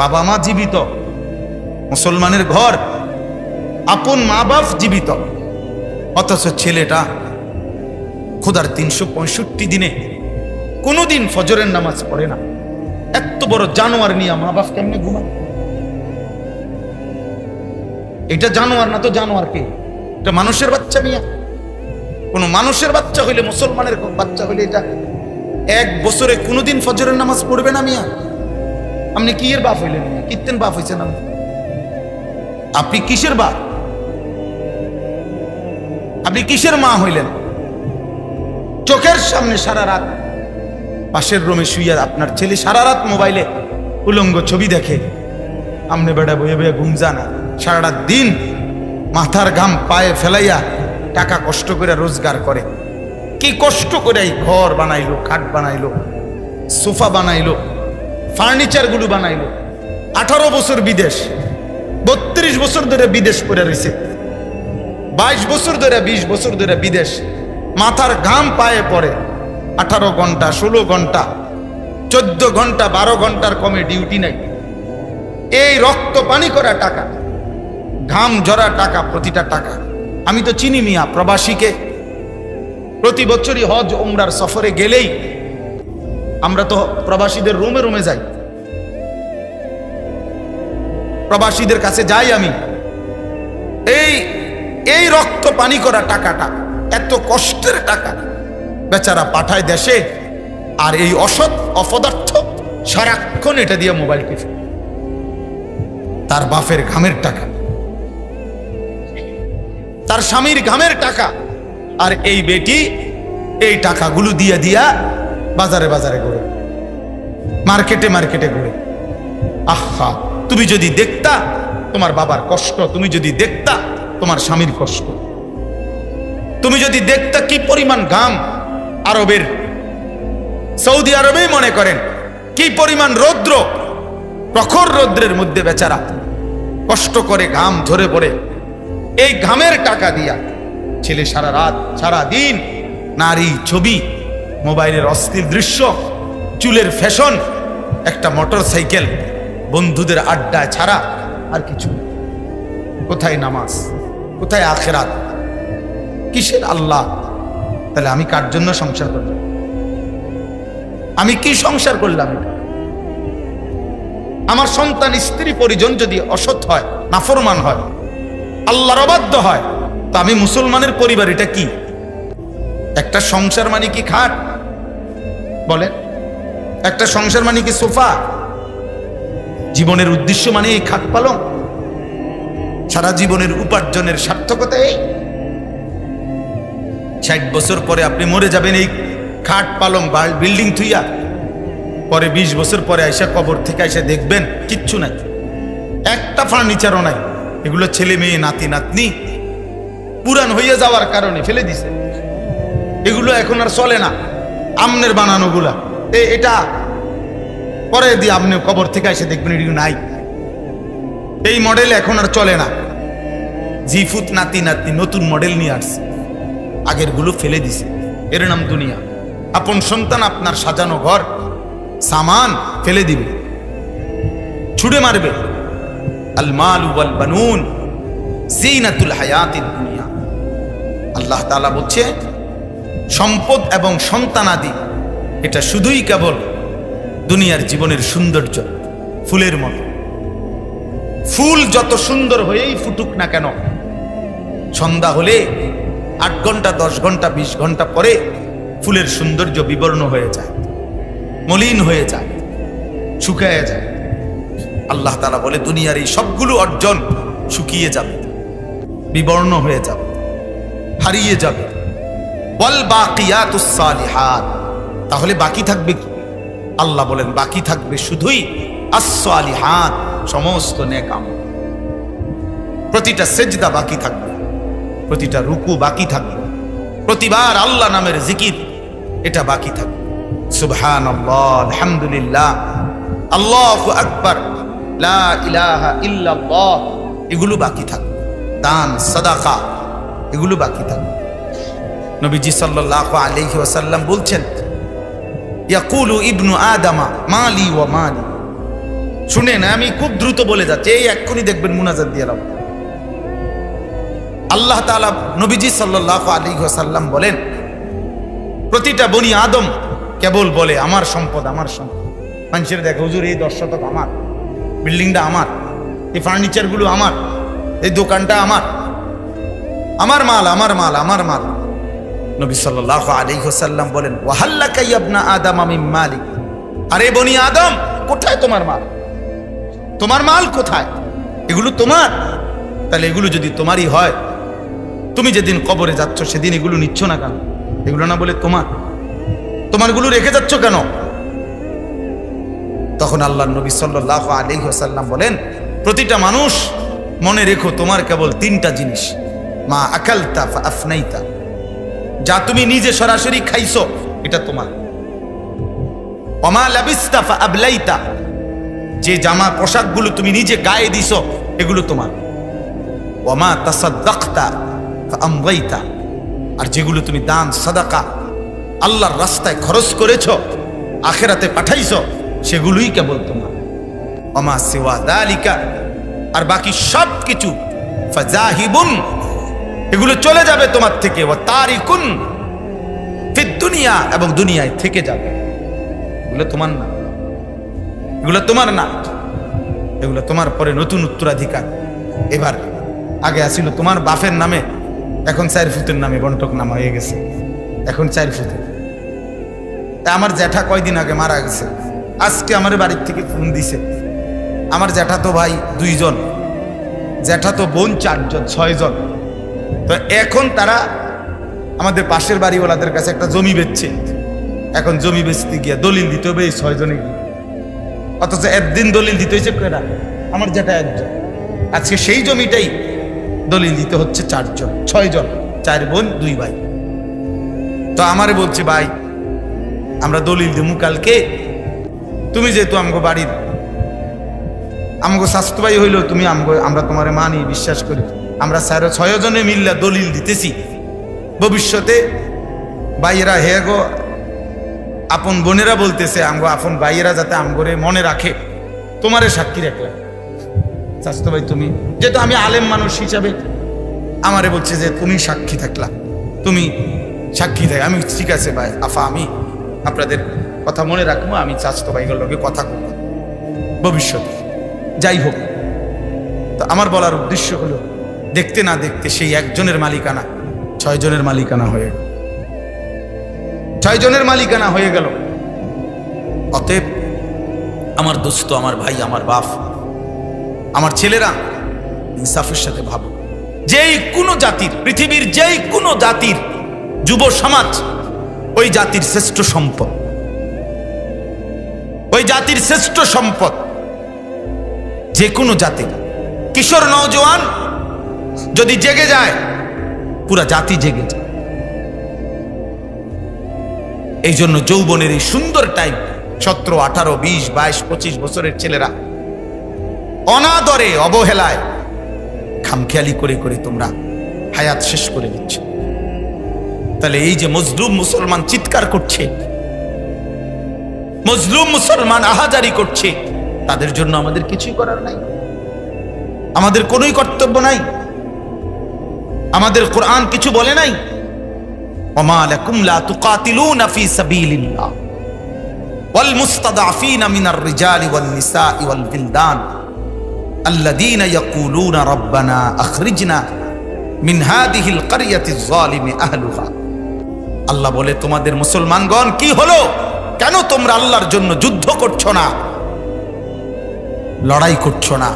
বাবা মা জীবিত, মুসলমানের ঘর, আপন মা বাপ জীবিত। অথচ ছেলেটা খোদার তিনশো পঁয়ষট্টি দিনে কোনোদিন ফজরের নামাজ পড়ে না। এত বড় জানোয়ার নিয়ে মা বাপ কেমনে ঘুমায়? এটা জানোয়ার না তো জানোয়ার কে এটা মানুষের বাচ্চা মিয়া। কোন মানুষের বাচ্চা হইলে মুসলমানের বাচ্চা হইলে এটা এক বছরে কোনোদিন ফজরের নামাজ পড়বে না মিয়া। আপনি কি এর বাপ হইলেন? কীর্তেন বাপ হয়েছেন আপনি? আপনি কিসের বাপ? আপনি কিসের মা হইলেন? চোখের সামনে সারা রাত, পাশের রুমে শুইয়া আপনার ছেলে সারা রাত মোবাইলে উলঙ্গ ছবি দেখে। আমনে বেড়া বয়ে বয়ে ঘুম জানা সারাটা দিন মাথার ঘাম পায়ে ফেলাইয়া টাকা কষ্ট করে রোজগার করে। কি কষ্ট করে ঘর বানাইলো, খাট বানাইলো, সোফা বানাইলো ফার্নিচারগুলো বানাইলো। আঠারো বছর বিদেশ, বত্রিশ বছর ধরে বিদেশ করে রয়েছে বাইশ বছর ধরে, বিশ বছর ধরে বিদেশ, মাথার ঘাম পায়ে পড়ে। আঠারো ঘণ্টা, ষোলো ঘণ্টা, চোদ্দ ঘণ্টা, বারো ঘণ্টার কমে ডিউটি নাই। এই রক্ত পানি করা টাকা, ঘাম জরা টাকা, প্রতিটা টাকা। আমি তো চিনি মিয়া প্রবাসীকে। প্রতি বছরই হজ ওমরার সফরে গেলেই আমরা তো প্রবাসীদের রুমে রুমে যাই। প্রবাসীদের কাছে যাই আমি। এই এই রক্ত পানি করা টাকাটা, এত কষ্টের টাকা। বেচারা পাঠায় দেশে, আর এই অসৎ অপদার্থ সারাক্ষণ এটা দিয়ে মোবাইল টিপে। তার বাপের ঘামের টাকা। তার স্বামীর ঘামের টাকা। আর এই বেটি এই টাকাগুলো দিয়ে দিয়া বাজারে বাজারে ঘুরে। মার্কেটে মার্কেটে ঘুরে। আহা, তুমি যদি দেখতা, তোমার বাবার কষ্ট, তুমি যদি দেখতা, তোমার স্বামীর কষ্ট। তুমি যদি দেখতা কি পরিমাণ ঘাম আরবের, সৌদি আরবেই মনে করেন, কি পরিমাণ রৌদ্র, প্রখর রৌদ্রের মধ্যে বেচারা, কষ্ট করে ঘাম ধরে পড়ে। এই ঘামের টাকা দিয়া ছেলে সারা রাত, সারা দিন নারী ছবি মোবাইলের অস্থির দৃশ্য, চুলের ফ্যাশন, একটা মোটর সাইকেল বন্ধুদের আড্ডা ছাড়া আর কিছু। কোথায় নামাজ? কোথায় আখেরাত? কিসের আল্লাহ? তাহলে আমি কার জন্য সংসার করলাম? আমি কি সংসার করলাম আমার সন্তান, স্ত্রী, পরিজন যদি অসৎ হয়, নাফরমান হয়, আল্লাহর অবাধ্য হয়, তো আমি মুসলমানের পরিবার এটা কি? একটা সংসার মানে কি খাট? বলেন, একটা সংসার মানে কি সোফা? জীবনের উদ্দেশ্য মানে এই খাট পালং সারা জীবনের উপার্জনের সার্থকতা এই। ষাট বছর পরে আপনি মরে যাবেন এই খাট পালং বিল্ডিং থুইয়া। পরে ২০ বছর পরে আইসা কবর থেকে আইসা দেখবেন কিচ্ছু নাই। একটা ফার্নিচারও নাই। এগুলো ছেলে মেয়ে, নাতি, নাতনি পুরান হইয়া যাওয়ার কারণে ফেলে দিছে। এগুলো এখন আর চলে না। আমনের বানানোগুলা এ, এটা পরে দিয়ে আপনি কবর থেকে এসে দেখবেন এগুলো নাই। এই মডেল এখন আর চলে না। জিফুত নাতি নাতি নতুন মডেল নিয়ে আসছে। আগেরগুলো ফেলে দিছে। এর নাম দুনিয়া। আপন সন্তান আপনার সাজানো ঘর, সামান ফেলে দিবে। ছুড়ে মারবে। আল মাল ওয়াল বানুন। জিনাতুল হায়াতিদ দুনিয়া। আল্লাহ তাআলা বলছে সম্পদ এবং সন্তানাদি এটা শুধুই কেবল দুনিয়ার জীবনের সৌন্দর্য, ফুলের মতো। ফুল যত সুন্দর হয়েই ফুটুক না কেন, সন্ধ্যা হলে আট ঘণ্টা, দশ ঘণ্টা, বিশ ঘণ্টা পরে ফুলের সৌন্দর্য বিবর্ণ হয়ে যায়, মলিন হয়ে যায়, শুকায় যায়। আল্লাহ তালা বলে, দুনিয়ার এই সবগুলো অর্জন শুকিয়ে যাবে, বিবর্ণ হয়ে যাবে, হারিয়ে যাবে বল বাকিয়াতুস সালিহাত। তাহলে বাকি থাকবে কি? আল্লাহ বলেন, বাকি থাকবে শুধুই আসলিহাত সমস্ত নেকাম প্রতিটা সেজদা বাকি থাকবে, প্রতিটা রুকু বাকি থাকবে, প্রতিবার আল্লাহ নামের জিকির, এটা বাকি থাকবে। সুবহান আল্লাহ আলহামদুলিল্লাহ, আল্লাহ আকবর ইল্লাল্লাহ, এগুলো বাকি থাকবে। দান, সাদাকা, এগুলো বাকি থাকবে। নবীজি সাল্লাল্লাহু আলাইহি ওয়াসাল্লাম বলছেন, ইয়াকুলু ইবনু আদামা মালি ওয়া মালি। শুনেন, আমি খুব দ্রুত বলে যাচ্ছি, এই এক্ষুনি দেখবেন মুনাজাত দিয়ে এলাম আল্লাহ তাআলা নবীজি সাল্লাহ আলী সাল্লাম বলেন, প্রতিটা বনি আদম কেবল বলে, আমার সম্পদ আমার সম্পদ। মানুষের দেখে, হুজুর, এই দশ শতক আমার, বিল্ডিংটা আমার, এই ফার্নিচারগুলো আমার, এই দোকানটা আমার। আমার মাল আমার মাল আমার মাল। নবী সাল্লাহ আলী সাল্লাম বলেন ওয়াহাল্লা কাইয়াবনা আদম আমি মালিক। আরে বনি আদম, কোথায় তোমার মাল? তোমার মাল কোথায়? এগুলো তোমার। তাহলে এগুলো যদি তোমারই হয়, তুমি যেদিন কবরে যাচ্ছ সেদিন এগুলো নিচ্ছ না কেন? এগুলো না বলে তোমার। তোমারগুলো রেখে যাচ্ছ কেন? তখন আল্লাহ নবী সাল্লাহ আলী সাল্লাম বলেন, প্রতিটা মানুষ মনে রেখো তোমার কেবল তিনটা জিনিস। মা আকালতা আফনাইতা। যা তুমি নিজে সরাসরি খাইছো, এটা তোমার। অমা লাবিস্তা ফা আবলাইতা যে জামা পোশাকগুলো তুমি নিজে গায়ে দিছো, এগুলো তোমার। ওমা তাসাদ্দাক্তা ফা আমগাইতা আর যেগুলো তুমি দান, সাদাকা, আল্লাহর রাস্তায় খরচ করেছ, আখেরাতে পাঠাইছ, সেগুলোই কেবল তোমার। অমা সেওয়া দালিকা, আর বাকি সব কিছু ফাজাহিবুন এগুলো চলে যাবে তোমার থেকে। ও তারিকুন ফিদ দুনিয়া এবং দুনিয়ায় থেকে যাবে। এগুলো তোমার না। এগুলো তোমার না। এগুলো তোমার পরে নতুন উত্তরাধিকার। এবার আগে আসিল তোমার বাফের নামে। এখন চার ফুতের নামে বন্টক নাম হয়ে গেছে। এখন চার ফুতের তা আমার জ্যাঠা কয়দিন আগে মারা গেছে। আজকে আমার বাড়ির থেকে ফোন দিছে। আমার জ্যাঠা তো ভাই দুইজন। জ্যাঠা তো বোন চারজন, ছয়জন। তো এখন তারা আমাদের পাশের বাড়িওয়ালাদের কাছে একটা জমি বেচছে। এখন জমি বেচতে গিয়া দলিল দিতে হবে এই ছয়জনে গিয়ে অথচ একদিন দলিল দিতে হয়েছে কেনা আমার যেটা একজন। আজকে সেই জমিটাই দলিল দিতে হচ্ছে চারজন। ছয়জন, চার বোন, দুই ভাই। তো আমারে বলছে, ভাই, আমরা দলিল দিমু কালকে। তুমি যেহেতু আমগো বাড়ির আমগো স্বাস্থ্য ভাই হইল তুমি আমগো আমরা তোমারে মানি বিশ্বাস করি। আমরা স্যার ছয়জনে মিল্লা দলিল দিতেছি। ভবিষ্যতে ভাইয়েরা, হে গো, আপন বোনেরা বলতেছে, আমগো আপন ভাইয়েরা যাতে আমগরে মনে রাখে। তোমারে সাক্ষী রাখলাম। স্বাস্থ্য ভাই, তুমি, যেহেতু আমি আলেম মানুষ হিসাবে আমারে বলছে যে তুমি সাক্ষী থাকলা। তুমি সাক্ষী থাক। আমি ঠিক আছে ভাই, আফা, আমি আপনাদের কথা মনে রাখব, আমি স্বাস্থ্য ভাইগুলোর লগে কথা বলব। ভবিষ্যতে, যাই হোক। তো আমার বলার উদ্দেশ্য হলো দেখতে না দেখতে সেই একজনের মালিকানা ছয় জনের মালিকানা হয়ে গেল। ছয় জনের মালিকানা হয়ে গেল। অতএব আমার দোস্ত, আমার ভাই, আমার বাপ, আমার ছেলেরা ইনসাফের সাথে ভাবো। যেই কোনো জাতির, পৃথিবীর যেই কোনো জাতির, যুব সমাজ, ওই জাতির শ্রেষ্ঠ সম্পদ। ওই জাতির শ্রেষ্ঠ সম্পদ যে কোনো জাতির। কিশোর, নওজোয়ান যদি জেগে যায়, পুরা জাতি জেগে যায়। এই জন্য যৌবনের এই সুন্দর টাইম সতেরো, আঠারো, বিশ, বাইশ, পঁচিশ বছরের ছেলেরা অনাদরে, অবহেলায় খামখেয়ালি করে করে তোমরা হায়াত শেষ করে দিচ্ছ। তাহলে এই যে মজলুম মুসলমান চিৎকার করছে, মজলুম মুসলমান আহাজারি করছে, তাদের জন্য আমাদের কিছুই করার নাই। আমাদের কোনোই কর্তব্য নাই। আমাদের কোরআন কিছু বলে নাই وما لكم لا تقاتلون في سبيل الله والمستضعفين من الرجال والنساء والولدان الذين يقولون ربنا أخرجنا من هذه القرية الظالم أهلها আল্লাহ বলে তোমাদের মুসলমানগণ কি হলো কেন তোমরা আল্লাহর জন্য যুদ্ধ করছো না লড়াই করছো না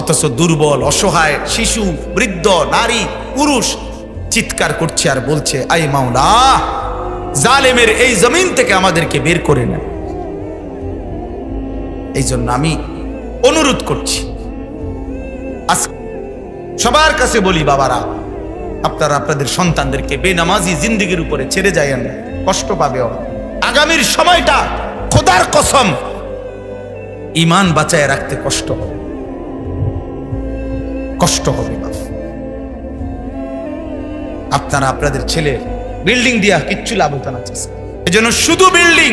অথচ দুর্বল, অসহায়, শিশু, বৃদ্ধ, নারী, পুরুষ চিৎকার করছে আর বলছে, আই মাওলা, জালেমের এই জমিন থেকে আমাদেরকে বের করে নেন এই জন্য আমি অনুরোধ করছি সবার কাছে বলি, বাবারা, আপনারা আপনাদের সন্তানদেরকে বেনামাজি জিন্দিগির উপরে ছেড়ে যাইয়েন না কষ্ট পাবে আগামীর সময়টা খোদার কসম ইমান বাঁচায় রাখতে কষ্ট হবে। কষ্ট হবে। আপনারা আপনাদের ছেলে বিল্ডিং দিয়া কিচ্ছু লাভ হতো না চাচ্ছে এই জন্য শুধু বিল্ডিং,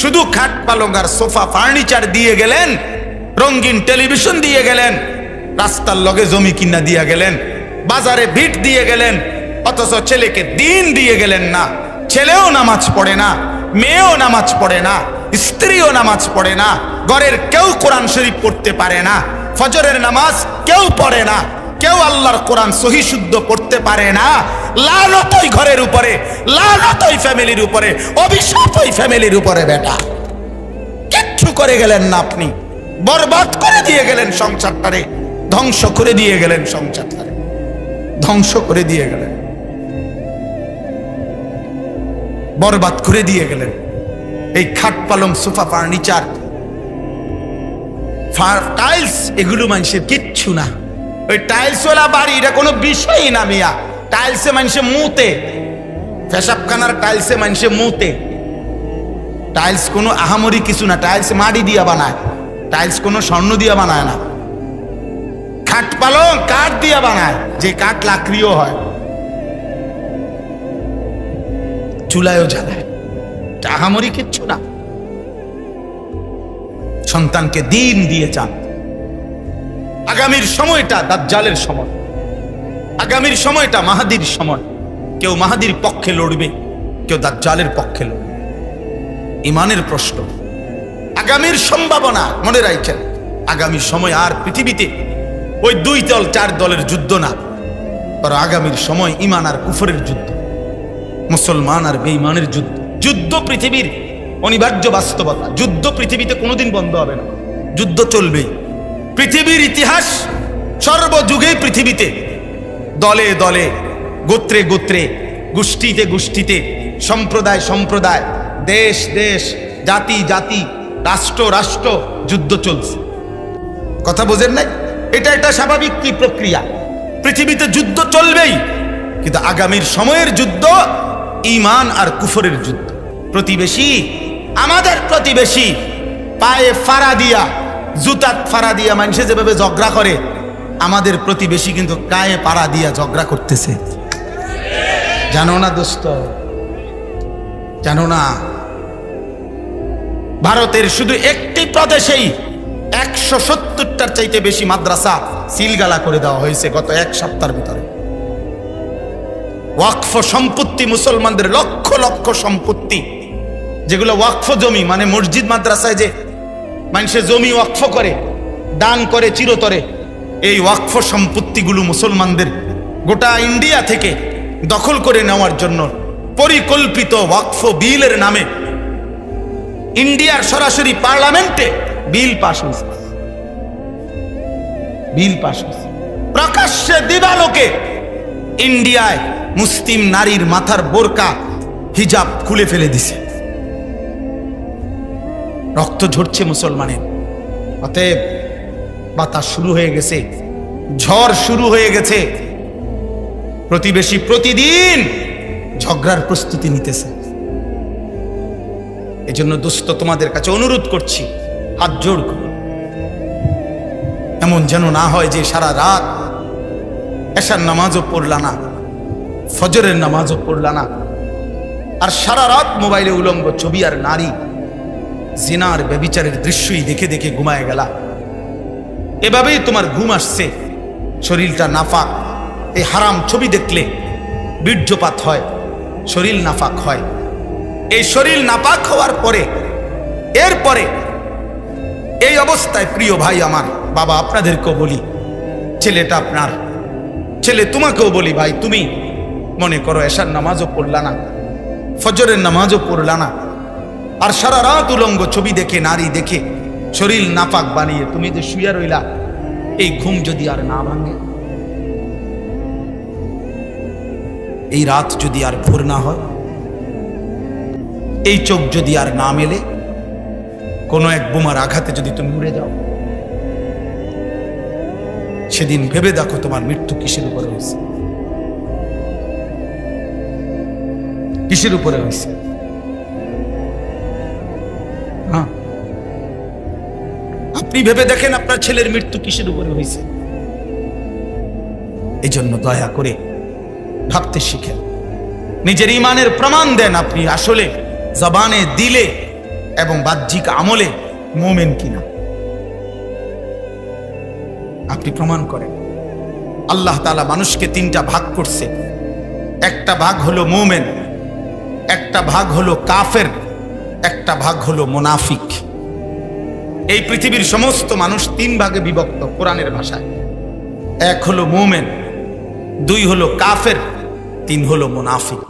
শুধু খাট পালং আর সোফা ফার্নিচার দিয়ে গেলেন, রঙিন টেলিভিশন দিয়ে গেলেন, রাস্তার লগে জমি কিনা দিয়ে গেলেন, বাজারে ভিট দিয়ে গেলেন, অথচ ছেলেকে দিন দিয়ে গেলেন না। ছেলেও নামাজ পড়ে না, মেয়েও নামাজ পড়ে না, স্ত্রীও নামাজ পড়ে না, ঘরের কেউ কোরআন শরীফ পড়তে পারে না। ফজরের নামাজ কেউ পড়ে না, কেউ আল্লাহর কোরআন সহি শুদ্ধ পড়তে পারে না। লালতই ঘরের উপরে লালতই ফ্যামিলির উপরে, অভিশাপই ফ্যামিলির উপরে বেটা। কিচ্ছু করে গেলেন না আপনি, বরবাদ করে দিয়ে গেলেন সংসারটারে ধ্বংস করে দিয়ে গেলেন সংসারটারে ধ্বংস করে দিয়ে গেলেন। বরবাদ করে দিয়ে গেলেন। এই খাট পালং, সোফা, ফার্নিচার টাইলস, এগুলো মানুষের কিচ্ছু না। ওই টাইলসওয়ালা বাড়ি, এটা কোনো বিষয়ই না মিয়া। টাইলসে মানুষে মুতে। পেশাবখানার টাইলসে মানুষে মুতে। টাইলস কোনো আহামরি কিছু না। টাইলস মাটি দিয়া বানায়। টাইলস কোনো স্বর্ণ দিয়া বানায় না। খাট পালং, কাঠ দিয়া বানায়। যে কাঠ লাকড়িও হয়। চুলায়ও জ্বালায়। আহামরি কিচ্ছু না। সন্তানকে দিন দিয়ে চান। আগামীর সময়টা দাজ্জালের সময়। আগামীর সময়টা মাহাদির সময়। কেউ মাহাদির পক্ষে লড়বে, কেউ দাজ্জালের পক্ষে লড়বে। ইমানের প্রশ্ন। আগামীর সম্ভাবনা মনে রাখছেন, আগামী সময় আর পৃথিবীতে ওই দুই দল, চার দলের যুদ্ধ না, বরং আগামীর সময় ইমান আর কুফরের যুদ্ধ, মুসলমান আর বেঈমানের যুদ্ধ। যুদ্ধ পৃথিবীর অনিবার্য বাস্তবতা। যুদ্ধ পৃথিবীতে কোনোদিন বন্ধ হবে না। যুদ্ধ চলবেই। পৃথিবীর ইতিহাস সর্বযুগে পৃথিবীতে। দলে দলে, গোত্রে গোত্রে, গোষ্ঠীতে গোষ্ঠীতে, সম্প্রদায় সম্প্রদায়, দেশ দেশ, জাতি জাতি, রাষ্ট্র রাষ্ট্র যুদ্ধ চলছে। কথা বোঝেন নাই? এটা একটা স্বাভাবিক কি প্রক্রিয়া? পৃথিবীতে যুদ্ধ চলবেই, কিন্তু আগামীর সময়ের যুদ্ধ ইমান আর কুফরের যুদ্ধ। প্রতিবেশী আমাদের প্রতিবেশী পায়ে ফাড়া দিয়া জুতাত ফাড়া দিয়া মানুষে যেভাবে ঝগড়া করে, আমাদের প্রতিবেশী কিন্তু গায়ে পাড়া দিয়া ঝগড়া করতেছে। জানো না দোস্ত? জানো না? ভারতের শুধু একটি প্রদেশেই একশো সত্তরটার চাইতে বেশি মাদ্রাসা সিলগালা করে দেওয়া হয়েছে গত এক সপ্তাহের ভিতরে। ওয়াকফ সম্পত্তি মুসলমানদের লক্ষ লক্ষ সম্পত্তি যেগুলো ওয়াকফ জমি মানে মসজিদ, মাদ্রাসায় যে মানুষের জমি ওয়াকফ করে, দান করে, চিরতরে, এই ওয়াকফ সম্পত্তিগুলো মুসলমানদের গোটা ইন্ডিয়া থেকে দখল করে নেওয়ার জন্য পরিকল্পিত ওয়াকফ বিলের নামে ইন্ডিয়ার সরাসরি পার্লামেন্টে বিল পাশ হয়েছে। বিল পাশ হয়েছে। প্রকাশ্যে দিবালোকে ইন্ডিয়ায় মুসলিম নারীর মাথার বোরকা, হিজাব খুলে ফেলে দিছে। রক্ত ঝরছে মুসলমানের। অতএব বাতাস শুরু হয়ে গেছে, ঝড় শুরু হয়ে গেছে। প্রতিবেশী প্রতিদিন ঝগড়ার প্রস্তুতি নিতেছে। এজন্য দুস্থ তোমাদের কাছে অনুরোধ করছি, হাত জোর করো। এমন যেন না হয় যে সারা রাত এশার নামাজও পড়লা না, ফজরের নামাজও পড়লা না, আর সারা রাত মোবাইলে উলঙ্গ ছবি আর নারী জিনার ব্যবিচারের দৃশ্যই দেখে দেখে ঘুমায় গেলা। এভাবেই তোমার ঘুম আসছে। শরীরটা নাফাক। এই হারাম ছবি দেখলে বীর্যপাত হয়, শরীর নাফাক হয়। এই শরীর নাপাক হওয়ার পরে, এরপরে এই অবস্থায় প্রিয় ভাই আমার, বাবা আপনাদেরকেও বলি, ছেলেটা আপনার, ছেলে তোমাকেও বলি ভাই, তুমি মনে করো এশার নামাজও পড়লা না, ফজরের নামাজও পড়লা না আর সারা রাত উলঙ্গ ছবি দেখে, নারী দেখে, শরীর নাপাক বানিয়ে তুমি যে শুয়ে রইলা, এই ঘুম যদি আর না ভাঙে, এই রাত যদি আর ভোর না হয়, এই চোখ যদি আর না মেলে, কোনো এক বোমার আঘাতে যদি তুমি উড়ে যাও, সেদিন ভেবে দেখো তোমার মৃত্যু কিসের উপরে হয়েছে। কিসের উপরে হয়েছে? হ্যাঁ। আপনি ভেবে দেখেন আপনার ছেলের মৃত্যু কিসের উপরে হয়েছে? এই জন্য দয়া করে ভাবতে শিখেন। নিজের ইমানের প্রমাণ দেন আপনি আসলে, জবানে, দিলে এবং বাহ্যিক আমলে মোমেন কিনা। আপনি প্রমাণ করেন। আল্লাহ তালা মানুষকে তিনটা ভাগ করছে। একটা ভাগ হলো মোমেন, একটা ভাগ হলো কাফের। একটা ভাগ হলো মোনাফিক। এই পৃথিবীর সমস্ত মানুষ তিন ভাগে বিভক্ত কোরআনের ভাষায়। এক হলো মোমেন, দুই হলো কাফের, তিন হলো মোনাফিক।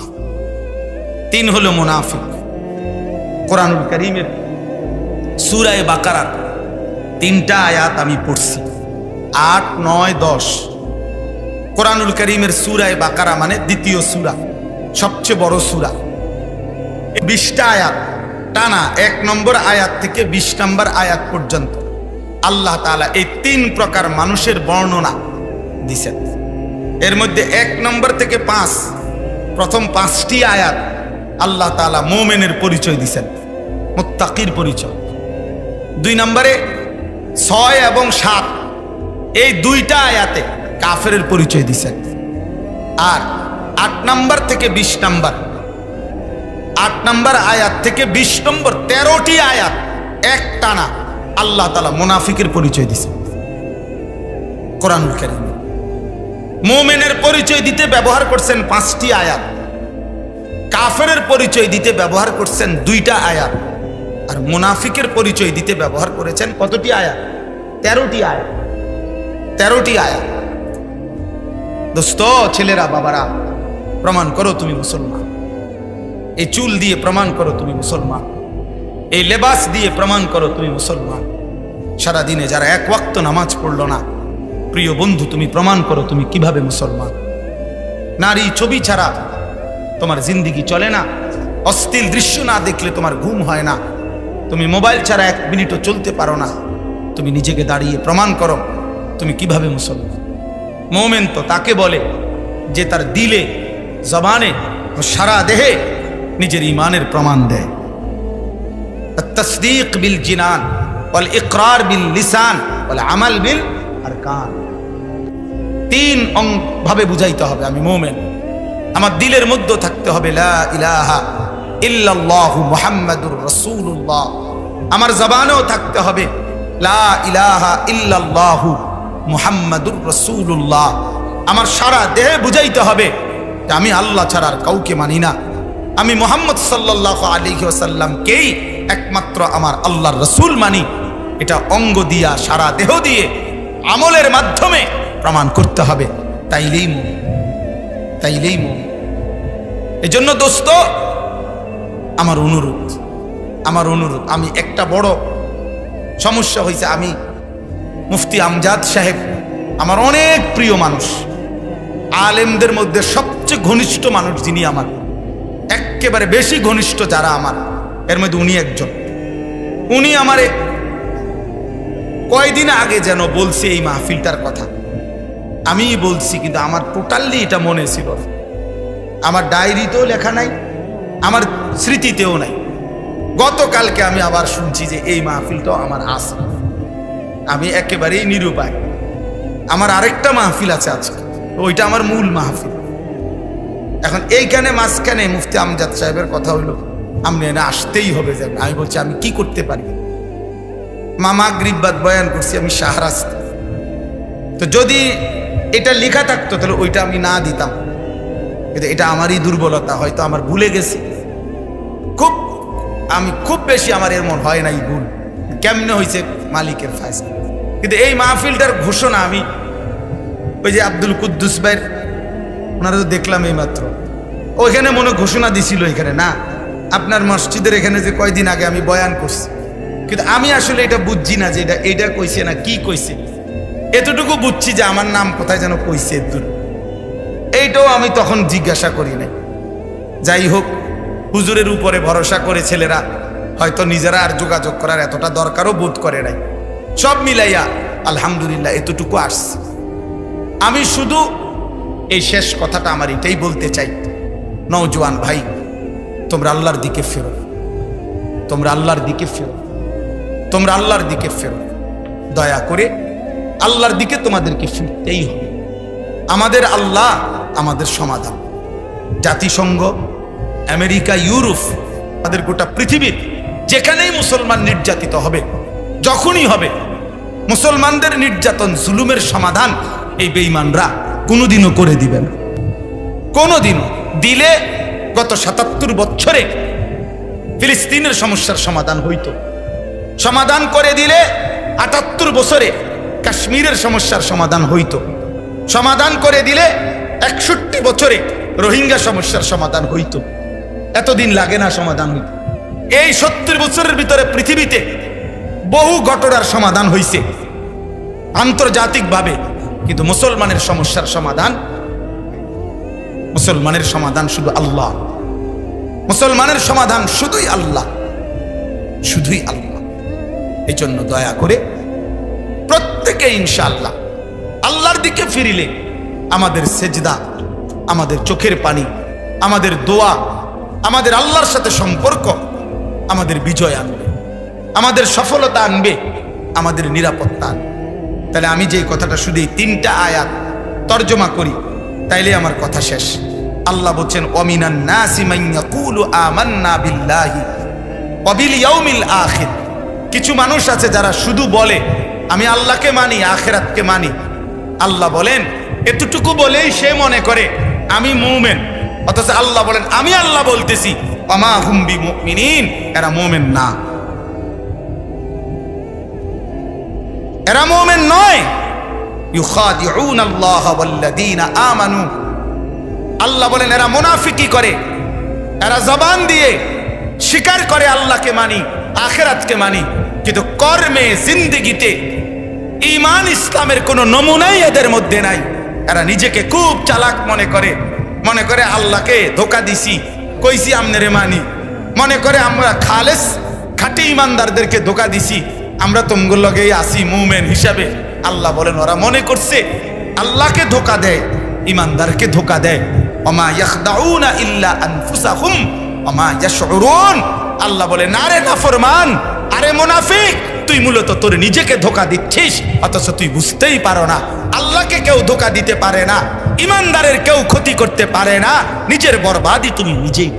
তিন হলো মোনাফিক। কোরআনুল করিমের সুরায় বাকারার তিনটা আয়াত আমি পড়ছি। আট, নয়, দশ। কোরআনুল করিমের সুরায় বাকারা মানে দ্বিতীয় সুরা, সবচেয়ে বড় সুরা। বিশটা আয়াত টানা এক নম্বর আয়াত থেকে বিশ নম্বর আয়াত পর্যন্ত আল্লাহ তাআলা এই তিন প্রকার মানুষের বর্ণনা দিছেন। এর মধ্যে এক নম্বর থেকে পাঁচ, প্রথম পাঁচটি আয়াত আল্লাহ তাআলা মোমেনের পরিচয় দিছেন, মোত্তাকির পরিচয়। দুই নম্বরে ছয় এবং সাত, এই দুইটা আয়াতে কাফেরের পরিচয় দিছেন। আর আট নম্বর থেকে বিশ নাম্বার আট নম্বর আয়াত থেকে বিশ নম্বর, তেরোটি আয়াত, এক টানা। আল্লাহ তালা মোনাফিকের পরিচয় দিছে। কোরআনুল মোমেনের পরিচয় দিতে ব্যবহার করছেন পাঁচটি আয়াত। কাফেরের পরিচয় দিতে ব্যবহার করছেন দুইটা আয়াত। আর মুনাফিকের পরিচয় দিতে ব্যবহার করেছেন কতটি আয়াত? তেরোটি আয়াত। তেরোটি আয়াত। দোস্ত, ছেলেরা, বাবারা, প্রমাণ করো তুমি মুসলমান। এই চুল দিয়ে প্রমাণ করো তুমি মুসলমান। এই লেবাস দিয়ে প্রমাণ করো তুমি মুসলমান। সারা দিনে যারা এক ওয়াক্ত নামাজ পড়ল না, প্রিয় বন্ধু, তুমি প্রমাণ করো তুমি কীভাবে মুসলমান। নারী ছবি ছাড়া তোমার জিন্দিগি চলে না অস্থির দৃশ্য না দেখলে তোমার ঘুম হয় না। তুমি মোবাইল ছাড়া এক মিনিটও চলতে পারো না। তুমি নিজেকে দাঁড়িয়ে প্রমাণ করো তুমি কীভাবে মুসলমান। মোমেন তো তাকে বলে যে তার দিলে, জবানে সারা দেহে নিজের ইমানের প্রমাণ দেয়। তসদিক বিল জিনান বল ইকরার বিল লিসান বল আমাল বিল আর কান তিন ভাবে বুঝাইতে হবে আমি, মোমেন। আমার দিলের মধ্যে থাকতে হবে, লা ইলাহা ইল্লাল্লাহু মুহাম্মাদুর রাসূলুল্লাহ। আমার জবানেও থাকতে হবে, লা ইলাহা ইল্লাল্লাহু মুহাম্মাদুর রাসূলুল্লাহ। আমার সারা দেহে বুঝাইতে হবে আমি আল্লাহ ছাড়া আর কাউকে মানি না। আমি মোহাম্মদ সাল্লাহ আলী ওয়াসাল্লামকেই একমাত্র আমার আল্লাহর রসুল মানি। এটা অঙ্গ দিয়া, সারা দেহ দিয়ে, আমলের মাধ্যমে প্রমাণ করতে হবে। তাইলেই মুমিন তাইলেই মুমিন এজন্য দোস্ত, আমার অনুরোধ আমার অনুরোধ, আমি একটা বড় সমস্যা হয়েছে আমি মুফতি আমজাদ সাহেব, আমার অনেক প্রিয় মানুষ, আলেমদের মধ্যে সবচেয়ে ঘনিষ্ঠ মানুষ যিনি আমার একেবারে বেশি ঘনিষ্ঠ যারা আমার, এর মধ্যে উনি একজন। উনি আমারে কয়দিন আগে যেন বলছে এই মাহফিলটার কথা। আমি বলছি, কিন্তু আমার টোটালি এটা মনে ছিল আমার ডায়েরিতেও লেখা নাই, আমার স্মৃতিতেও নাই। গতকালকে আমি আবার শুনছি যে এই মাহফিলটাও আমার আছে। আমি একেবারেই নিরুপায়। আমার আরেকটা মাহফিল আছে আজকে, ওইটা আমার মূল মাহফিল। এখন এইখানে মাঝখানে মুফতি আমজাদ সাহেবের কথা হইল আপনি এনে আসতেই হবে যাবে আমি। বলছি, আমি কি করতে পারি? মামা গ্রিববাদ বয়ান করছি, আমি সাহারাস তো যদি এটা লেখা থাকতো, তাহলে ওইটা আমি না দিতাম। কিন্তু এটা আমারই দুর্বলতা, হয়তো আমার ভুলে গেছি। খুব, আমি খুব বেশি আমার এর এমন হয় নাই ভুল। কেমনে হয়েছে মালিকের ফায়সা কিন্তু এই মাহফিলটার ঘোষণা আমি ওই যে আব্দুল কুদ্দুস ভাইয়ের ওনারা তো দেখলাম এই মাত্র ওইখানে মনে ঘোষণা দিছিল এখানে, না? আপনার মসজিদের এখানে যে কয়দিন আগে আমি বয়ান করছি। কিন্তু আমি আসলে এটা বুঝছি না যে এটা এটা কইছে না কি কইছে। এতটুকু বুঝছি যে আমার নাম কোথায় যেন কইছে দূর এইটাও আমি তখন জিজ্ঞাসা করি নাই। যাই হোক, হুজুরের উপরে ভরসা করে ছেলেরা হয়তো নিজেরা আর যোগাযোগ করার এতটা দরকারও বোধ করে নাই। সব মিলাইয়া আলহামদুলিল্লাহ এতটুকু আসছে। আমি শুধু এই শেষ কথাটা আমার এটাই বলতে চাই। নওজোয়ান ভাই, তোমরা আল্লাহর দিকে ফেরো। তোমরা আল্লাহর দিকে ফেরো। তোমরা আল্লাহর দিকে ফেরো। দয়া করে আল্লাহর দিকে তোমাদেরকে ফিরতেই হবে। আমাদের আল্লাহ আমাদের সমাধান। জাতিসংঘ, আমেরিকা, ইউরোপ, তাদের গোটা পৃথিবীর যেখানেই মুসলমান নির্যাতিত হবে, যখনই হবে, মুসলমানদের নির্যাতন, জুলুমের সমাধান, এই বেঈমানরা কোনোদিনও করে দিবে না। কোনোদিনও। দিলে গত সাতাত্তর বছরে ফিলিস্তিনের সমস্যার সমাধান হইত। সমাধান করে দিলে আটাত্তর বছরে কাশ্মীরের সমস্যার সমাধান হইত। সমাধান করে দিলে একষট্টি বছরে রোহিঙ্গা সমস্যার সমাধান হইত। এতদিন লাগে না সমাধান হইত। এই সত্তর বছরের ভিতরে পৃথিবীতে বহু ঘটনার সমাধান হইছে। আন্তর্জাতিকভাবে কিন্তু মুসলমানের সমস্যার সমাধান মুসলমানের সমাধান শুধু আল্লাহ। মুসলমানের সমাধান শুধুই আল্লাহ। শুধুই আল্লাহ। এই জন্য দয়া করে প্রত্যেকে ইনশাআল্লাহ আল্লাহর দিকে ফিরিলে আমাদের সেজদা, আমাদের চোখের পানি, আমাদের দোয়া, আমাদের আল্লাহর সাথে সম্পর্ক আমাদের বিজয় আনবে, আমাদের সফলতা আনবে, আমাদের নিরাপত্তা আনবে। তাহলে আমি যে কথাটা শুধু তিনটা আয়াত তর্জমা করি তাইলে আমার কথা শেষ। আল্লাহ বলছেন অমিনান মান কিছু মানুষ আছে যারা শুধু বলে, আমি আল্লাহকে মানি, আখেরাতকে মানি। আল্লাহ বলেন, এতটুকু বলেই সে মনে করে, আমি মুমেন। অথচ আল্লাহ বলেন, আমি আল্লাহ বলতেছি অমা হুম্বি মুমিনিন এরা মুমেন না। এরা মোমেন নয়। আমানু। আল্লাহ বলেন, এরা মুনাফিকি করে। এরা জবান দিয়ে স্বীকার করে আল্লাহকে মানি, আখেরাতকে মানি। কিন্তু কর্মে, জিন্দেগিতে ইমান ইসলামের কোনো নমুনাই এদের মধ্যে নাই। এরা নিজেকে খুব চালাক মনে করে। মনে করে, আল্লাহকে ধোকা দিছি, কইছি আমনেরে মানি। মনে করে, আমরা খালেস, খাঁটি ইমানদারদেরকে ধোকা দিছি। আমরা তোমগুর লগেই আসি মুমেন হিসাবে। আল্লাহ বলেন, ওরা মনে করছে আল্লাহকে ধোকা দেয় ইমানদারকে ধোকা দেয়। অমা অমা আল্লাহ বলে, না রে নাফরমান, আরে মুনাফিক, তুই মূলত তোর নিজেকে ধোকা দিচ্ছিস, অথচ তুই বুঝতেই পারো না। আল্লাহকে কেউ ধোকা দিতে পারে না ইমানদারের কেউ ক্ষতি করতে পারে না, নিজের বরবাদই তুমি নিজেই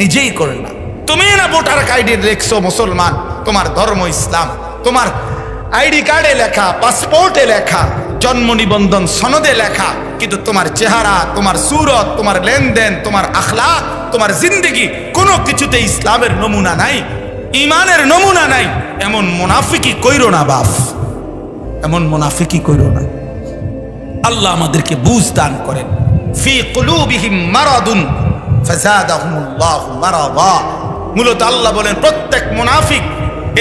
নিজেই করে না। তুমি না ভোটার আইডি লেখছো মুসলমান। তোমার ধর্ম ইসলাম, তোমার আইডি কার্ডে লেখা, পাসপোর্টে লেখা, জন্ম নিবন্ধন সনদে লেখা, কিন্তু তোমার চেহারা, তোমার সুরত, তোমার লেনদেন, তোমার আখলা তোমার জিন্দগি, কোনো কিছুতে ইসলামের নমুনা নাই ইমানের নমুনা নাই, এমন মুনাফিকি কইরো না বাপ, এমন মুনাফিকি কইরো না। আল্লাহ আমাদেরকে বুঝ দান করেন। ফি কুলুবিহিম মারাদুন, ফাজাদাহুমুল্লাহু মারাদা। মূলত আল্লাহ বলেন, প্রত্যেক মুনাফিক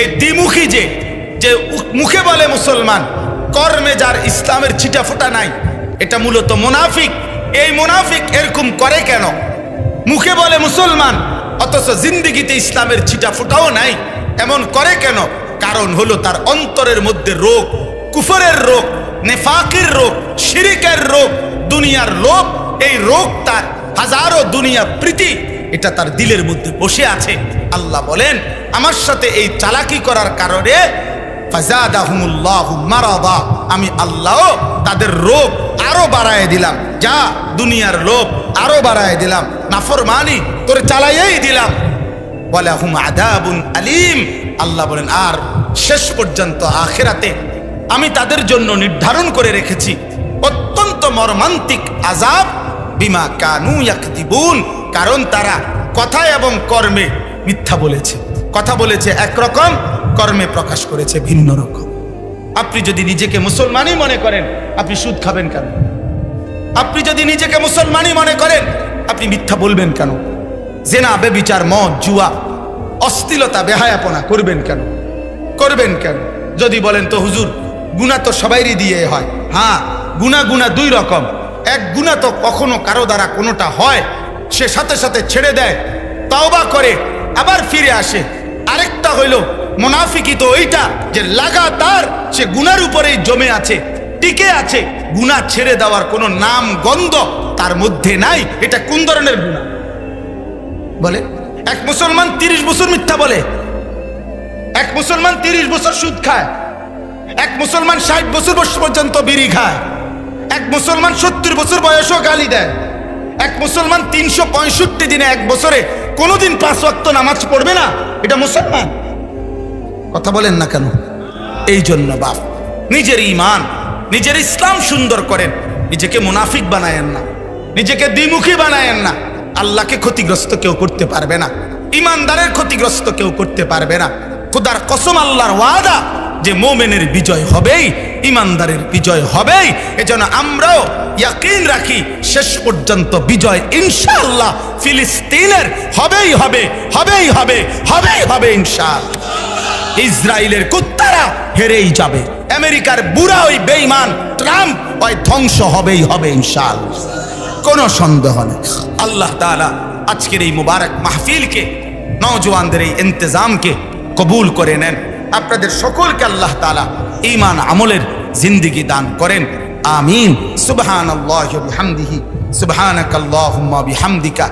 এই দ্বিমুখী যে যে মুখে বলে মুসলমান, কর্মে যার ইসলামের ছিটা ফোটা নাই, এটা মূলত মুনাফিক। এই মুনাফিক এরকম করে কেন? মুখে বলে মুসলমান, অথচ জিন্দিগিতে ইসলামের ছিটা ফোটাও নাই, এমন করে কেন? কারণ হলো তার অন্তরের মধ্যে রোগ, কুফরের রোগ, নেফাকির রোগ, শিরিকের রোগ, দুনিয়ার লোভ, এই রোগ তার হাজারো দুনিয়া প্রীতি, এটা তার দিলের মধ্যে বসে আছে। আল্লাহ বলেন, আমার সাথে এই চালাকি করার কারণে আমি আল্লাহ তাদের রোগ আরও বাড়ায় দিলাম। যা দুনিয়ার লোভ আরও বাড়ায় দিলাম। নাফরমানি তোর চালাইয়াই দিলাম। বলে হুম আদাবুন আলিম। আল্লাহ বলেন, আর শেষ পর্যন্ত আখেরাতে আমি তাদের জন্য নির্ধারণ করে রেখেছি। অত্যন্ত মর্মান্তিক আজাব বিমা কানু ইয়াকদিবুন। কারণ তারা কথায় এবং কর্মে মিথ্যা বলেছে, কথা বলেছে, একরকম কর্মে প্রকাশ করেছে ভিন্ন রকম। আপনি যদি নিজেকে মুসলমানই মনে করেন, আপনি সুদ খাবেন কেন? আপনি যদি নিজেকে মুসলমানই মনে করেন, আপনি মিথ্যা বলবেন কেন? জেনা, বেবিচার, মদ, জুয়া অস্থিলতা বেহায়াপনা করবেন কেন? করবেন কেন? যদি বলেন তো হুজুর গুণা তো সবাইরই দিয়ে হয়। হ্যাঁ গুণা গুণা দুই রকম। এক গুণা তো কখনো কারও দ্বারা কোনোটা হয়, সে সাথে সাথে ছেড়ে দেয়, তাওবা করে আবার ফিরে আসে। আরেকটা হইল মোনাফিকি তো ওইটা যে লাগাতার সে গুনার উপরেই জমে আছে, টিকে আছে। গুণা ছেড়ে দেওয়ার কোনো নাম গন্ধ তার মধ্যে নাই। এটা কোন ধরনের গুণা বলে, এক মুসলমান তিরিশ বছর মিথ্যা বলে, এক মুসলমান তিরিশ বছর সুদ খায়, এক মুসলমান ষাট বছর বয়স পর্যন্ত বিড়ি খায়, এক মুসলমান সত্তর বছর বয়সও গালি দেয়, এক মুসলমান তিনশো পঁয়ষট্টি দিনে এক বছরে কোনোদিন পাঁচ ওয়াক্ত নামাজ পড়বে না। এটা মুসলমান। কথা বলেন না কেন? এই জন্য বাপ, নিজের ইমান নিজের ইসলাম সুন্দর করেন। নিজেকে মুনাফিক বানায়েন না। নিজেকে দ্বিমুখী বানায়েন না। আল্লাহকে ক্ষতিগ্রস্ত কেউ করতে পারবে না। ইমানদারের ক্ষতিগ্রস্ত কেউ করতে পারবে না। খুদার কসম আল্লাহর ওয়াদা যে মোমেনের বিজয় হবেই ইমানদারের বিজয় হবেই। এজন্য আমরাও ইয়াকিন রাখি, শেষ পর্যন্ত বিজয় ইনশাআল্লাহ ফিলিস্তিনের হবেই হবে হবেই হবে হবেই হবে ইনশাআল্লাহ। ইসরায়েলের কুত্তারা হেরেই যাবে, আমেরিকার বুড়া ওই বেঈমান ট্রাম্প ওই ধ্বংস হবেই হবে ইনশাল কোনো সন্দেহ নেই। আল্লাহ তাআলা আজকের এই মুবারক মাহফিলকে নওজওয়ানদের এই ইন্তজামকে কবুল করে নেন। আপনাদের সকলকে আল্লাহ তাআলা ঈমান আমলের জিন্দিগি দান করেন। আমিন। সুবহানাল্লাহি ওয়া বিহামদিহি। সুবহানাকাল্লাহুম্মা বিহামদিকা।